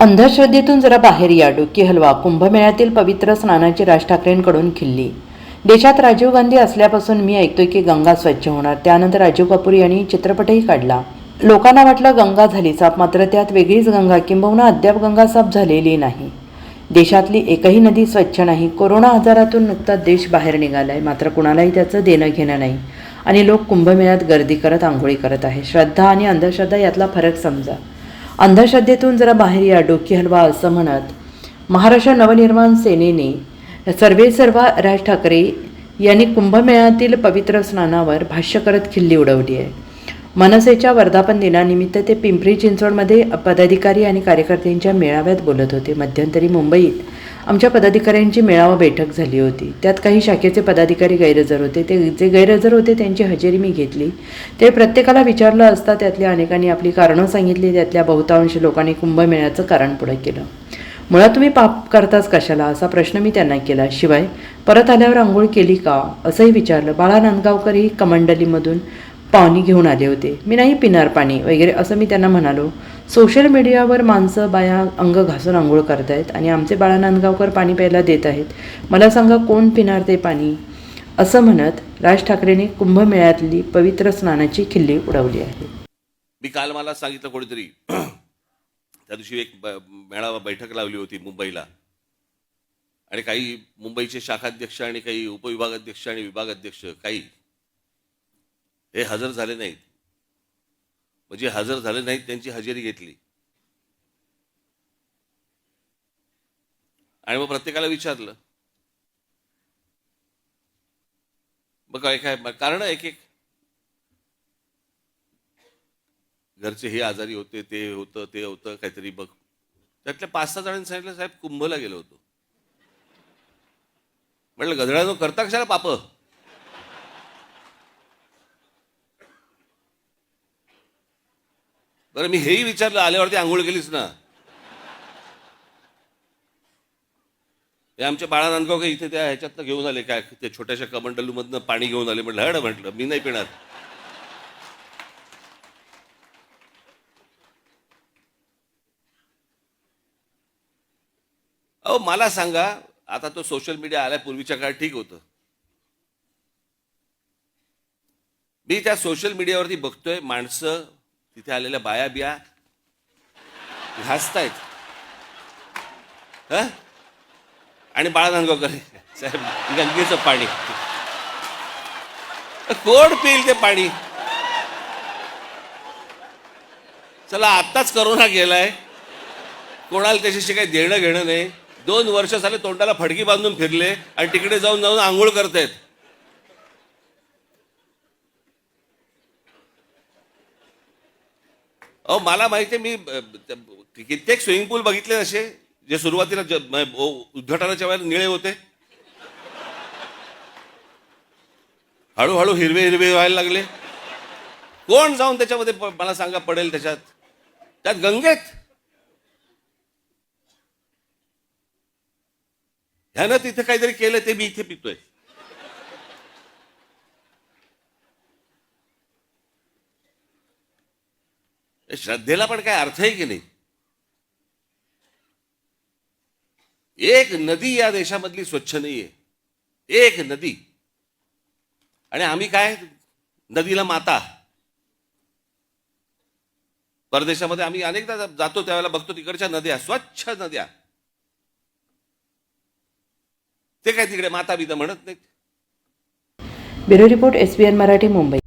अंधश्रद्धेतून जरा बाहेर या डोकी हलवा कुंभमेळ्यातील पवित्र स्नानाची राज ठाकरेंकडून खिल्ली. देशात राजीव गांधी असल्यापासून मी ऐकतोय की गंगा स्वच्छ होणार. त्यानंतर राजीव कपूर यांनी चित्रपटही काढला. लोकांना वाटलं गंगा झाली साफ मात्र त्यात वेगळीच गंगा किंबहुना अद्याप गंगा साफ झालेली नाही. देशातली एकही नदी स्वच्छ नाही. कोरोना आजारातून नुकताच देश बाहेर निघालाय. मात्र कुणालाही त्याचं देणं घेणं नाही. आणि लोक कुंभमेळ्यात गर्दी करत आंघोळी करत आहे श्रद्धा आणि अंधश्रद्धा यातला फरक समजा. अंधश्रद्धेतून जरा बाहेर या डोकी हलवा असं म्हणत महाराष्ट्र नवनिर्माण सेनेने सर्वे सर्वा राज ठाकरे यांनी कुंभमेळ्यातील पवित्र स्नानावर भाष्य करत खिल्ली उडवली आहे. मनसेच्या वर्धापन दिनानिमित्त ते पिंपरी चिंचवडमध्ये पदाधिकारी आणि कार्यकर्त्यांच्या मेळाव्यात बोलत होते. मध्यंतरी मुंबईत आमच्या पदाधिकाऱ्यांची मेळावा बैठक झाली होती. त्यात काही शाखेचे पदाधिकारी गैरहजर होते. ते जे गैरहजर होते त्यांची हजेरी मी घेतली. ते प्रत्येकाला विचारलं असता त्यातल्या अनेकांनी आपली कारणं सांगितली त्यातल्या बहुतांश लोकांनी कुंभमेळ्याचं कारण पुढं केलं. मुळात तुम्ही पाप करताच कशाला? असा प्रश्न मी त्यांना केला. शिवाय परत आल्यावर आंघोळ केली का? असंही विचारलं. बाळा नांदगावकर ही कमंडलीमधून पाणी घेऊन आले होते. मी नाही पिणार पाणी वगैरे असं मी त्यांना म्हणालो. सोशल मीडियावर माणसं बाया अंग घासून आंघोळ करतायत आणि आमचे बाळा नांदगावकर पाणी प्यायला देत आहेत. मला सांगा कोण पिणार ते पाणी? असं म्हणत राज ठाकरेंनी कुंभमेळ्यातली पवित्र स्नानाची खिल्ली उडवली आहे. मी काल मला सांगितलं कोणीतरी त्या दिवशी एक मेळावा बैठक लावली होती मुंबईला. आणि काही मुंबईचे शाखाध्यक्ष आणि काही उपविभागाध्यक्ष आणि विभागाध्यक्ष काही हे हजर झाले नाहीत. म्हणजे हजर झाले नाहीत त्यांची हजेरी घेतली. आणि मग प्रत्येकाला विचारलं. मग काय काय कारण एक एक. घरचे हे आजारी होते ते होतं ते होतं काहीतरी बघ. त्यातल्या पाच सहा जणांनी सांगितलं साहेब कुंभला गेलो होतो. म्हटलं गधडा करता कशाला पाप? बरं मी हेही विचारलं आल्यावरती आंघोळ केलीच ना. हे आमच्या बाळा नांदगाव काही इथे त्या ह्याच्यातनं घेऊन आले काय? ते छोट्याशा कमंडलूमधनं पाणी घेऊन आले म्हटलं हड म्हटलं मी नाही पिणार. अहो मला सांगा आता तो सोशल मीडिया आल्या पूर्वीच्या काळात ठीक होतं. मी त्या सोशल मीडियावरती बघतोय माणसं तिथे आलेल्या बाया बिया घासतायत. हं? आणि बाळा साहेब गंगेचं पाणी. कोण पिईल ते पाणी? चला आत्ताच करोना गेलाय. कोणाला त्याच्याशी काही देणं घेणं नाही. दोन वर्ष झाले तोंडाला फडकी बांधून फिरले आणि तिकडे जाऊन जाऊन आंघोळ करतायत. अहो मला माहिती मी कित्येक स्विमिंग पूल बघितले असे जे सुरुवातीला उद्घाटनाच्या वेळेला निळे होते. हळूहळू हिरवे हिरवे व्हायला लागले. कोण जाऊन त्याच्यामध्ये मला सांगा पडेल त्याच्यात? त्यात गंगेत ह्यानं तिथे काहीतरी केलं ते मी इथे पितोय. श्रद्धेला पण काय अर्थ आहे की नाही? एक नदी या देशामधली स्वच्छ नाही आहे एक नदी. आणि आम्ही काय? नदीला माता. परदेशामध्ये आम्ही अनेकदा जातो त्यावेळेला बघतो तिकडच्या नद्या स्वच्छ नद्या. ते काय तिकडे माता बिता म्हणत नाहीत. Bureau report S Marathi Mumbai.